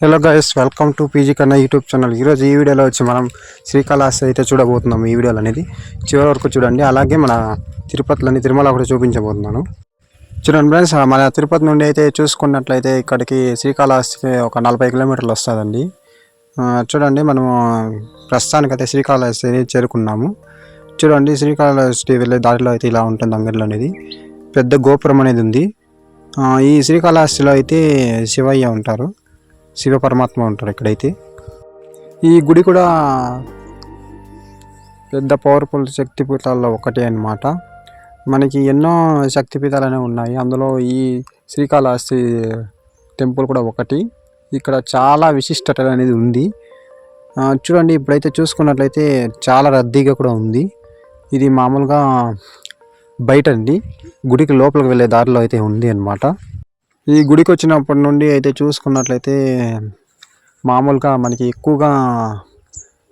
Hello guys welcome to PG Kanna YouTube channel ఈరోజు ఈ వీడియోలో వచ్చి మనం శ్రీకాళహస్తి అయితే చూడబోతున్నాం ఈ వీడియోలో అనేది. చివరి వరకు చూడండి. అలాగే మన తిరుపతిలోని తిరుమల కూడా చూపించబోతున్నాను. చూడండి ఫ్రెండ్స్ మన తిరుపతి నుండి అయితే చూసుకున్నట్లయితే ఇక్కడికి శ్రీకాళహస్తికి ఒక నలభై కిలోమీటర్లు వస్తుందండి. చూడండి మనము ప్రస్తుతానికైతే శ్రీకాళహస్తిని చేరుకున్నాము. చూడండి శ్రీకాళహస్తి వెళ్ళే దారిలో అయితే ఇలా ఉంటుంది అంగడిలో అనేది. పెద్ద గోపురం అనేది ఉంది. ఈ శ్రీకాళహస్తిలో అయితే శివయ్య ఉంటారు. శివ పరమాత్మ ఉంటారు ఇక్కడైతే ఈ గుడి కూడా పెద్ద పవర్ఫుల్ శక్తిపీఠాల్లో ఒకటి అన్నమాట. మనకి ఎన్నో శక్తిపీఠాలు అనేవి ఉన్నాయి. అందులో ఈ శ్రీకాళహస్తి టెంపుల్ కూడా ఒకటి. ఇక్కడ చాలా విశిష్టత అనేది ఉంది. చూడండి ఇప్పుడైతే చూసుకున్నట్లయితే చాలా రద్దీగా కూడా ఉంది. ఇది మామూలుగా బయట అండి గుడికి లోపలికి వెళ్ళే దారిలో అయితే ఉంది అన్నమాట. ఈ గుడికి వచ్చినప్పటి నుండి అయితే చూసుకున్నట్లయితే మామూలుగా మనకి ఎక్కువగా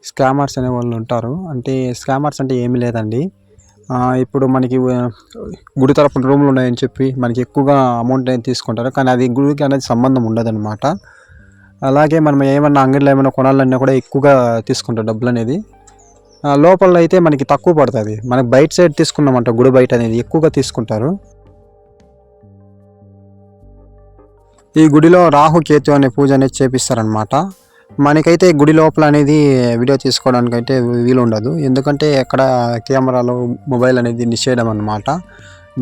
స్కామర్స్ అనే వాళ్ళు ఉంటారు. అంటే స్కామర్స్ అంటే ఏమీ లేదండి. ఇప్పుడు మనకి గుడి తరపున రూమ్లు ఉన్నాయని చెప్పి మనకి ఎక్కువగా అమౌంట్ అనేది తీసుకుంటారు. కానీ అది గుడికి అనేది సంబంధం ఉండదన్నమాట. అలాగే మనం ఏమన్నా అంగడిలో ఏమైనా కొనాలన్నా కూడా ఎక్కువగా తీసుకుంటారు డబ్బులు అనేది. లోపల అయితే మనకి తక్కువ పడుతుంది. మనకి బయట సైడ్ తీసుకున్నామంట గుడి బయట అనేది ఎక్కువగా తీసుకుంటారు. ఈ గుడిలో రాహు కేతు అనే పూజ అనేది చేపిస్తారనమాట మనకైతే గుడి లోపల అనేది వీడియో తీసుకోవడానికి అయితే వీలు ఉండదు ఎందుకంటే ఎక్కడ కెమెరాలో మొబైల్ అనేది నిషేధం అనమాట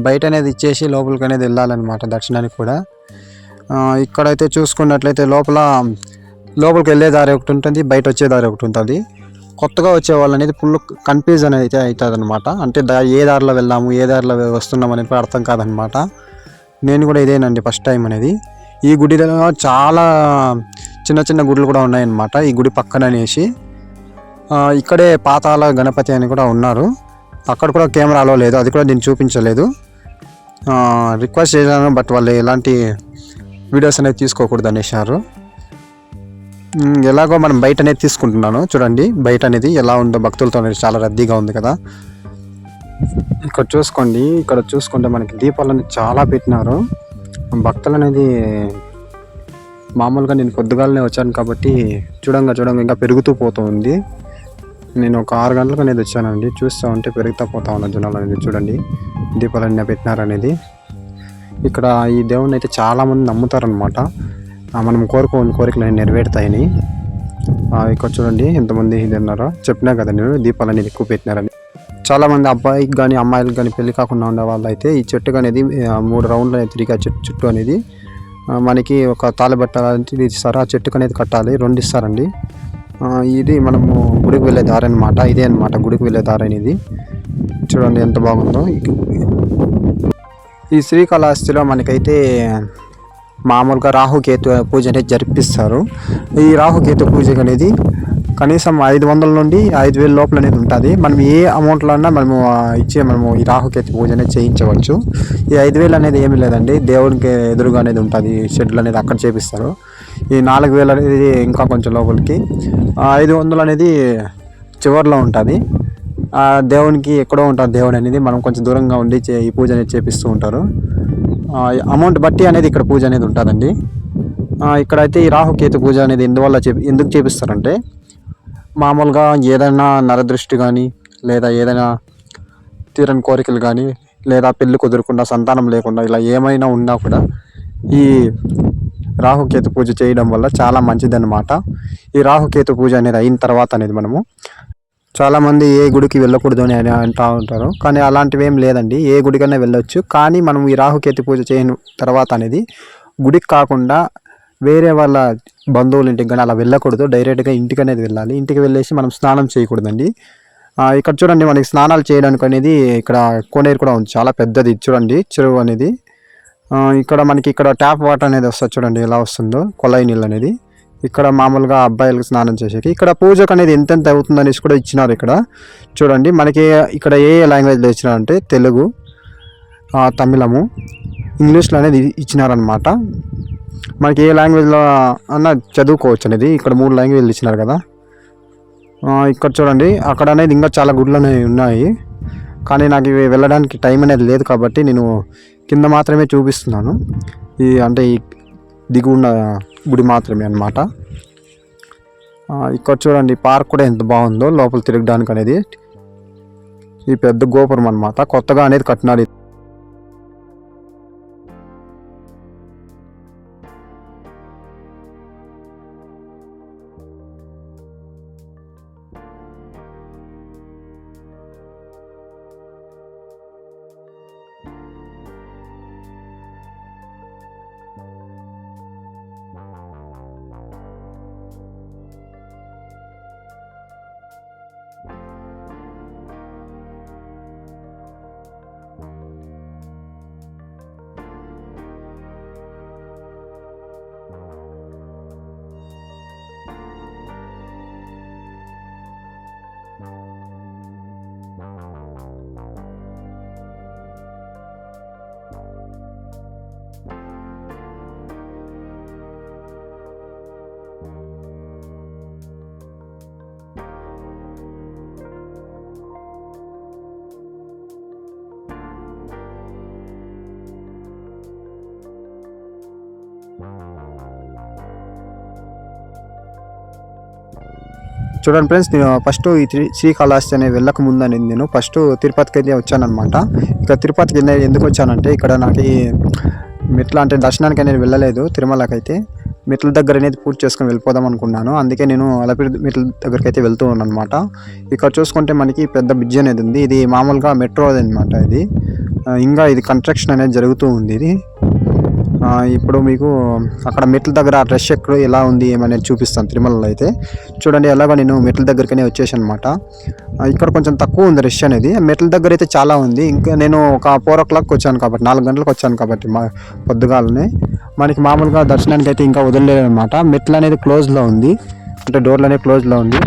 బయట అనేది ఇచ్చేసి లోపలికి అనేది వెళ్ళాలన్నమాట దర్శనానికి కూడా. ఇక్కడైతే చూసుకున్నట్లయితే లోపల లోపలికి వెళ్ళే దారి ఒకటి ఉంటుంది బయట వచ్చే దారి ఒకటి ఉంటుంది. కొత్తగా వచ్చే వాళ్ళు అనేది ఫుల్ కన్ఫ్యూజన్ అయితే అవుతుంది అనమాట అంటే దా ఏ దారిలో వెళ్దాము ఏ దారిలో వస్తున్నాం అనేది కూడా అర్థం కాదనమాట నేను కూడా ఇదేనండి ఫస్ట్ టైం అనేది. ఈ గుడిలో చాలా చిన్న చిన్న గుడులు కూడా ఉన్నాయన్నమాట. ఈ గుడి పక్కన అనేసి. ఇక్కడే పాతాల గణపతి అని కూడా ఉన్నారు. అక్కడ కూడా కెమెరాలో లేదు. అది కూడా నేను చూపించలేదు. రిక్వెస్ట్ చేశాను బట్ వాళ్ళు ఎలాంటి వీడియోస్ అనేది తీసుకోకూడదు అనేసారు ఎలాగో మనం బయట అనేది తీసుకుంటున్నాను. చూడండి బయట అనేది ఎలా ఉందో భక్తులతో అనేది చాలా రద్దీగా ఉంది కదా. ఇక్కడ చూసుకోండి. ఇక్కడ చూసుకుంటే మనకి దీపాలని చాలా పెట్టినారు. భక్తులు అనేది మామూలుగా నేను పొద్దుగాలనే వచ్చాను కాబట్టి చూడంగా చూడంగా ఇంకా పెరుగుతూ పోతుంది నేను ఒక ఆరు గంటలకు అనేది వచ్చానండి. చూస్తూ ఉంటే పెరుగుతూ పోతా ఉన్న జనాలు అనేది చూడండి. దీపాలన్నీ పెట్టినారనేది. ఇక్కడ ఈ దేవుణ్ణి అయితే చాలామంది నమ్ముతారనమాట మనం కోరుకోని కోరికలు అనేవి నెరవేరుతాయని. ఆ, ఇక్కడ చూడండి ఎంతమంది ఇది అన్నారో చెప్పినా కదా నేను దీపాలన్నీ ఎక్కువ పెట్టినారని. చాలామంది అబ్బాయికి కానీ అమ్మాయిలకు కానీ పెళ్ళి కాకుండా ఉండే వాళ్ళు అయితే ఈ చెట్టుకు అనేది మూడు రౌండ్లు అనేది తిరిగి ఆ చెట్టు చుట్టూ అనేది మనకి ఒక తాళబట్ట లాంటిది ఇస్తారు. ఆ చెట్టుకు అనేది కట్టాలి. రెండు ఇస్తారండి. ఇది మనము గుడికి వెళ్ళే దారి అనమాట ఇదే అనమాట గుడికి వెళ్ళే దారి అనేది. చూడండి ఎంత బాగుందో. ఈ శ్రీకాళహస్తిలో మనకైతే మామూలుగా రాహుకేతు పూజ అనేది జరిపిస్తారు. ఈ రాహుకేతు పూజ అనేది కనీసం ఐదు వందల నుండి ఐదు వేల లోపల అనేది ఉంటుంది. మనం ఏ అమౌంట్లో అన్నా మనము ఇచ్చే మనము ఈ రాహుకేతు పూజ అనేది చేయించవచ్చు. ఈ ఐదు వేలు అనేది ఏమీ లేదండి. దేవునికి ఎదురుగా అనేది ఉంటుంది. షెడ్లు అనేది అక్కడ చేపిస్తారు. ఈ నాలుగు వేలు అనేది ఇంకా కొంచెం లోపలికి. ఐదు వందలు అనేది చివరిలో ఉంటుంది. ఆ దేవునికి ఎక్కడో ఉంటుంది దేవుడు అనేది. మనం కొంచెం దూరంగా ఉండి చే- ఈ పూజ అనేది చేపిస్తూ ఉంటారు. అమౌంట్ బట్టి అనేది ఇక్కడ పూజ అనేది ఉంటుందండి. ఇక్కడైతే ఈ రాహుకేతు పూజ అనేది ఎందువల్ల చేపి ఎందుకు చేపిస్తారంటే మామూలుగా ఏదైనా నరదృష్టి కానీ లేదా ఏదైనా తీరని కోరికలు కానీ లేదా పెళ్ళి కుదరకుండా సంతానం లేకుండా ఇలా ఏమైనా ఉన్నా కూడా ఈ రాహుకేతు పూజ చేయడం వల్ల చాలా మంచిదన్నమాట. ఈ రాహుకేతు పూజ అనేది అయిన తర్వాత అనేది మనము చాలామంది ఏ గుడికి వెళ్ళకూడదు అని అని అంటూ ఉంటారు. కానీ అలాంటివి ఏం లేదండి. ఏ గుడికైనా వెళ్ళొచ్చు. కానీ మనం ఈ రాహుకేతు పూజ చేయని తర్వాత అనేది గుడికి కాకుండా వేరే వాళ్ళ బంధువులు ఇంటికి కానీ అలా వెళ్ళకూడదు. డైరెక్ట్గా ఇంటికి అనేది వెళ్ళాలి. ఇంటికి వెళ్ళేసి మనం స్నానం చేయకూడదండి. ఇక్కడ చూడండి మనకి స్నానాలు చేయడానికి అనేది ఇక్కడ కోనేరు కూడా ఉంది. చాలా పెద్దది చూడండి. చెరువు అనేది. ఇక్కడ మనకి ఇక్కడ ట్యాప్ వాటర్ అనేది వస్తుంది చూడండి. ఎలా వస్తుందో? కొలాయి నీళ్ళు అనేది. ఇక్కడ మామూలుగా అబ్బాయిలకు స్నానం చేసేకి. ఇక్కడ పూజకు అనేది ఎంతెంత అవుతుంది అనేసి కూడా ఇచ్చినారు ఇక్కడ. చూడండి. మనకి ఇక్కడ ఏ ఏ లాంగ్వేజ్లో ఇచ్చినారంటే తెలుగు తమిళము ఇంగ్లీష్లో అనేది ఇచ్చినారనమాట మనకి ఏ లాంగ్వేజ్లో అన్న చదువుకోవచ్చు అనేది. ఇక్కడ మూడు లాంగ్వేజ్లు ఇచ్చినారు కదా. ఇక్కడ చూడండి అక్కడ అనేది ఇంకా చాలా గుడ్లు అనేవి ఉన్నాయి. కానీ నాకు ఇవి వెళ్ళడానికి టైం అనేది లేదు కాబట్టి నేను కింద మాత్రమే చూపిస్తున్నాను. ఈ అంటే ఈ దిగున్న గుడి మాత్రమే అన్నమాట. ఇక్కడ చూడండి పార్క్ కూడా ఎంత బాగుందో లోపల తిరగడానికి అనేది. ఈ పెద్ద గోపురం అన్నమాట. కొత్తగా అనేది కట్టినారు చూడండి ఫ్రెండ్స్ నేను ఫస్ట్ ఈ త్రీ శ్రీకాళహస్తి అనే వెళ్ళక ముందని నేను ఫస్ట్ తిరుపతికి అయితే వచ్చానమాట ఇక్కడ తిరుపతికి ఎందుకు వచ్చానంటే ఇక్కడ నాకు మెట్ల అంటే దర్శనానికి అనేది వెళ్ళలేదు తిరుమలకి అయితే మెట్ల దగ్గర అనేది పూర్తి చేసుకొని వెళ్ళిపోదాం అనుకున్నాను. అందుకే నేను అలపిరి మెట్ల దగ్గరికి అయితే వెళ్తూ ఉన్నాను అనమాట ఇక్కడ చూసుకుంటే మనకి పెద్ద బ్రిడ్జ్ అనేది ఉంది. ఇది మామూలుగా మెట్రో అనమాట ఇది. ఇంకా ఇది కన్స్ట్రక్షన్ అనేది జరుగుతూ ఉంది ఇది. ఇప్పుడు మీకు అక్కడ మెట్ల దగ్గర రష్ ఎక్కడ ఎలా ఉంది ఏమనేది చూపిస్తాను తిరుమలలో అయితే. చూడండి ఎలాగో నేను మెట్ల దగ్గరికనే వచ్చేసాను అనమాట ఇక్కడ కొంచెం తక్కువ ఉంది రష్ అనేది. మెట్ల దగ్గర అయితే చాలా ఉంది. ఇంకా నేను ఒక ఫోర్ ఓ క్లాక్ వచ్చాను కాబట్టి నాలుగు గంటలకు వచ్చాను కాబట్టి మా పొద్దుగాలనే. మనకి మామూలుగా దర్శనానికి అయితే ఇంకా వదిలేదు అనమాట మెట్లు అనేది క్లోజ్లో ఉంది. అంటే డోర్లు అనేది క్లోజ్లో ఉంది.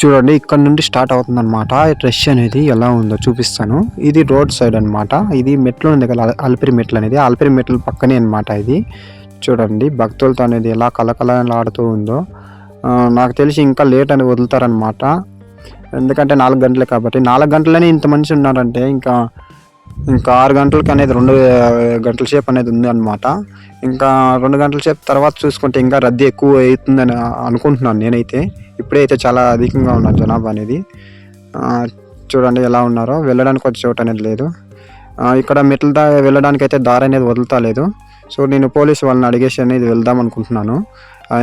చూడండి ఇక్కడ నుండి స్టార్ట్ అవుతుంది అనమాట రష్ అనేది ఎలా ఉందో చూపిస్తాను. ఇది రోడ్ సైడ్ అన్నమాట. ఇది మెట్లు ఉంది కదా అల్పిరి మెట్లు అనేది. అల్పిరి మెట్ల పక్కనే అనమాట ఇది. చూడండి భక్తులతో అనేది ఎలా కలకలలాడుతూ ఉందో. నాకు తెలిసి ఇంకా లేట్ అని వదులుతారనమాట ఎందుకంటే నాలుగు గంటలే కాబట్టి. నాలుగు గంటలనే ఇంత మనిషి ఉన్నారంటే ఇంకా ఇంకా ఆరు గంటలకి అనేది రెండు గంటల సేపు అనేది ఉంది అనమాట ఇంకా రెండు గంటల సేపు తర్వాత చూసుకుంటే ఇంకా రద్దీ ఎక్కువ అవుతుందని అనుకుంటున్నాను నేనైతే. ఇప్పుడే అయితే చాలా అధికంగా ఉన్నారు జనాభా అనేది. చూడండి ఎలా ఉన్నారో. వెళ్ళడానికి వచ్చే చోటు అనేది లేదు. ఇక్కడ మెట్ల దా వెళ్ళడానికి అయితే దారి అనేది వదులుతా లేదు. సో నేను పోలీసు వాళ్ళని అడిగేసి అనేది వెళ్దాం అనుకుంటున్నాను.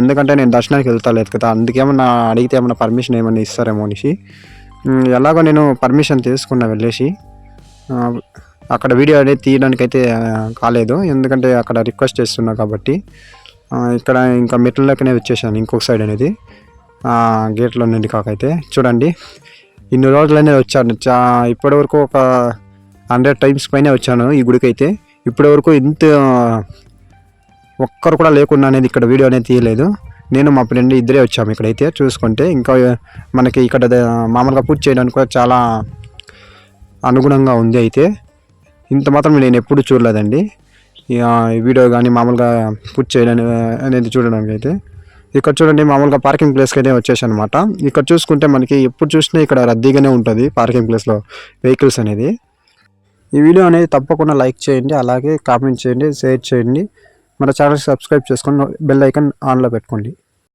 ఎందుకంటే నేను దర్శనానికి వెళ్తా లేదు కదా. అందుకేమన్నా అడిగితే ఏమన్నా పర్మిషన్ ఏమన్నా ఇస్తారేమో అనేసి. ఎలాగో నేను పర్మిషన్ తీసుకున్నా వెళ్ళేసి. అక్కడ వీడియో అనేది తీయడానికి అయితే కాలేదు. ఎందుకంటే అక్కడ రిక్వెస్ట్ చేస్తున్నా కాబట్టి. ఇక్కడ ఇంకా మెట్లలోకినే వచ్చేసాను ఇంకొక సైడ్ అనేది. గేట్లో నుండి కాకైతే. చూడండి. ఇన్ని రోజులనే వచ్చాను. చా ఇప్పటి వరకు ఒక హండ్రెడ్ టైమ్స్ పైనే వచ్చాను ఈ గుడికి అయితే ఇప్పటి వరకు ఇంత ఒక్కరు కూడా లేకుండా అనేది ఇక్కడ వీడియో అనేది తీయలేదు. నేను మా ఫ్రెండ్ ఇద్దరే వచ్చాము ఇక్కడైతే. చూసుకుంటే ఇంకా మనకి ఇక్కడ మామూలుగా పూజ చేయడానికి కూడా చాలా అనుగుణంగా ఉంది అయితే. ఇంత మాత్రం నేను ఎప్పుడు చూడలేదండి. ఈ వీడియో కానీ మామూలుగా పుట్ చేయడానికి అనేది చూడడానికి అయితే ఇక్కడ చూడండి మామూలుగా పార్కింగ్ ప్లేస్కి అయితే వచ్చేసి అనమాట ఇక్కడ చూసుకుంటే మనకి ఎప్పుడు చూసినా ఇక్కడ రద్దీగానే ఉంటుంది పార్కింగ్ ప్లేస్లో వెహికల్స్ అనేది. ఈ వీడియో అనేది తప్పకుండా లైక్ చేయండి అలాగే కామెంట్ చేయండి షేర్ చేయండి. మన ఛానల్ సబ్స్క్రైబ్ చేసుకొని బెల్ ఐకన్ ఆన్లో పెట్టుకోండి.